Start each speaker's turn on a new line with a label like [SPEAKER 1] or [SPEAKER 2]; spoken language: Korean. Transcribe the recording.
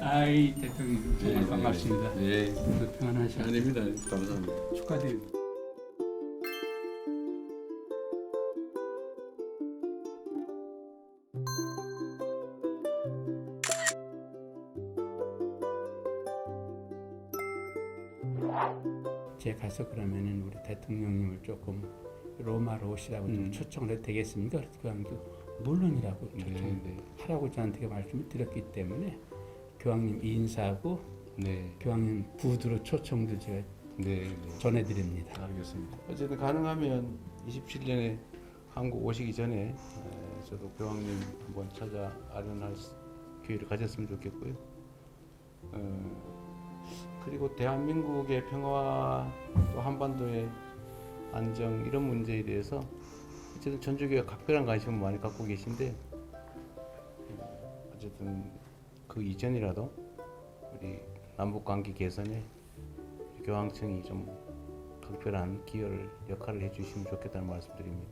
[SPEAKER 1] 아이 대통령 정말
[SPEAKER 2] 예,
[SPEAKER 1] 반갑습니다.
[SPEAKER 2] 예.
[SPEAKER 1] 그 평안하셔.
[SPEAKER 2] 아닙니다. 감사합니다.
[SPEAKER 1] 축하드립니다. 제가 가서 그러면은 우리 대통령님을 조금 로마로 오시라고 좀
[SPEAKER 2] 음.
[SPEAKER 1] 초청을 해도 되겠습니까? 그래서 교황도 물론이라고
[SPEAKER 2] 네,
[SPEAKER 1] 초청
[SPEAKER 2] 네.
[SPEAKER 1] 하라고 저한테 말씀을 드렸기 때문에 교황님 인사하고
[SPEAKER 2] 네.
[SPEAKER 1] 교황님 부두로 초청도 제가
[SPEAKER 2] 네. 네.
[SPEAKER 1] 전해드립니다.
[SPEAKER 2] 알겠습니다. 어쨌든 가능하면 27년에 한국 오시기 전에 에, 저도 교황님 한번 찾아 아련할 수- 기회를 가졌으면 좋겠고요. 어, 그리고 대한민국의 평화와 또 한반도의 안정 이런 문제에 대해서 어쨌든 전주교가 각별한 관심을 많이 갖고 계신데 어, 어쨌든 그 이전이라도 우리 남북 관계 개선에 교황청이 좀 각별한 기여를 역할을 해주시면 좋겠다는 말씀드립니다.